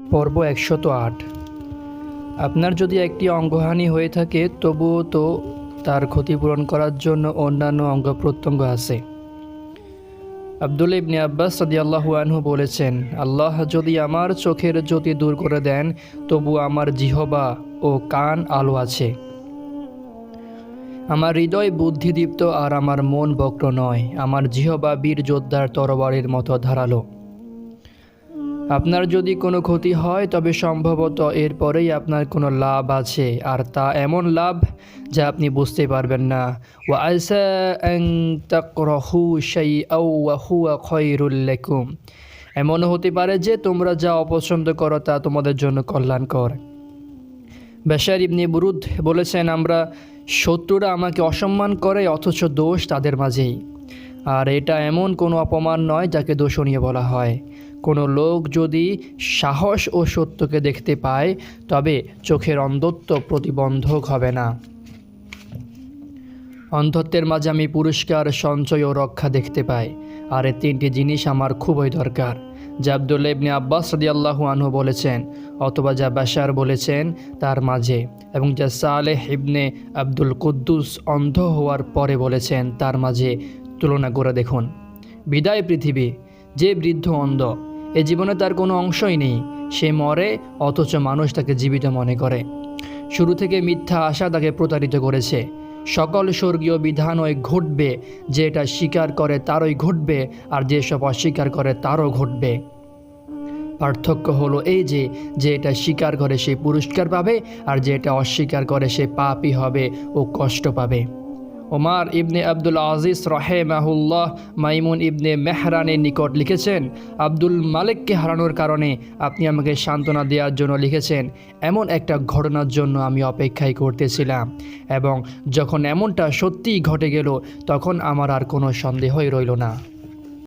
পর্ব একশত আট। আপনার যদি একটি অঙ্গহানি হয়ে থাকে, তবুও তো তার ক্ষতিপূরণ করার জন্য অন্যান্য অঙ্গ প্রত্যঙ্গ আছে। আবদুল ইবনে আব্বাস সাদিয়াল্লাহু আনহু বলেছেন, আল্লাহ যদি আমার চোখের জ্যোতি দূর করে দেন, তবু আমার জিহবা ও কান আলো আছে। আমার হৃদয় বুদ্ধিদীপ্ত আর আমার মন বক্র নয়। আমার জিহবা বীর যোদ্ধার তরবারির মতো ধারালো। আপনার যদি কোনো ক্ষতি হয়, তবে সম্ভবত এরপরেই আপনার কোনো লাভ আছে। আর তা এমন লাভ যা আপনি বুঝতে পারবেন না। আলসা আন তাকরাহু শাইআও ওয়া হুয়া খায়রুল লাকুম। এমনও হতে পারে যে তোমরা যা অপছন্দ করো তা তোমাদের জন্য কল্যাণকর। বেশার ইবনে বুরুদ বলেছেন, আমরা শত্রুরা আমাকে অসম্মান করে, অথচ দোষ তাদের মাঝেই। আর এটা এমন কোনো অপমান নয় যাকে দোষণীয় বলা হয়। কোনো লোক যদি সাহস ও সত্যকে দেখতে পায়, তবে চোখের অন্ধত্ব প্রতিবন্ধক হবে না। অন্ধত্বের মাঝে আমি পুরস্কার, সঞ্চয় ও রক্ষা দেখতে পাই। আর এই তিনটি জিনিস আমার খুবই দরকার। যা আবদুল্লা ইবনে আব্বাস আল্লাহু আনহু বলেছেন অথবা যা বাশার বলেছেন তার মাঝে এবং যা সালেহ ইবনে আব্দুল কুদ্দুস অন্ধ হওয়ার পরে বলেছেন তার মাঝে। তুলনা করে দেখুন। বিদায় পৃথিবী, যে বৃদ্ধ অন্ধ, এ জীবনে তার কোনো অংশই নেই। সে মরে, অথচ মানুষ তাকে জীবিত মনে করে। শুরু থেকে মিথ্যা আশা তাকে প্রতারিত করেছে। সকল স্বর্গীয় বিধানই ঘটবে, যে এটা স্বীকার করে তারই ঘটবে, আর যেসব অস্বীকার করে তারও ঘটবে। পার্থক্য হলো এই যে যে এটা স্বীকার করে সে পুরস্কার পাবে, আর যে এটা অস্বীকার করে সে পাপই হবে ও কষ্ট পাবে। ওমার ইবনে আব্দুল আজিজ রহেমাহুল্লাহ মাইমুন ইবনে মেহরানের নিকট লিখেছেন, আব্দুল মালিককে হারানোর কারণে আপনি আমাকে সান্ত্বনা দেওয়ার জন্য লিখেছেন, এমন একটা ঘটনার জন্য আমি অপেক্ষাই করতেছিলাম। এবং যখন এমনটা সত্যিই ঘটে গেল, তখন আমার আর কোনো সন্দেহই রইল না।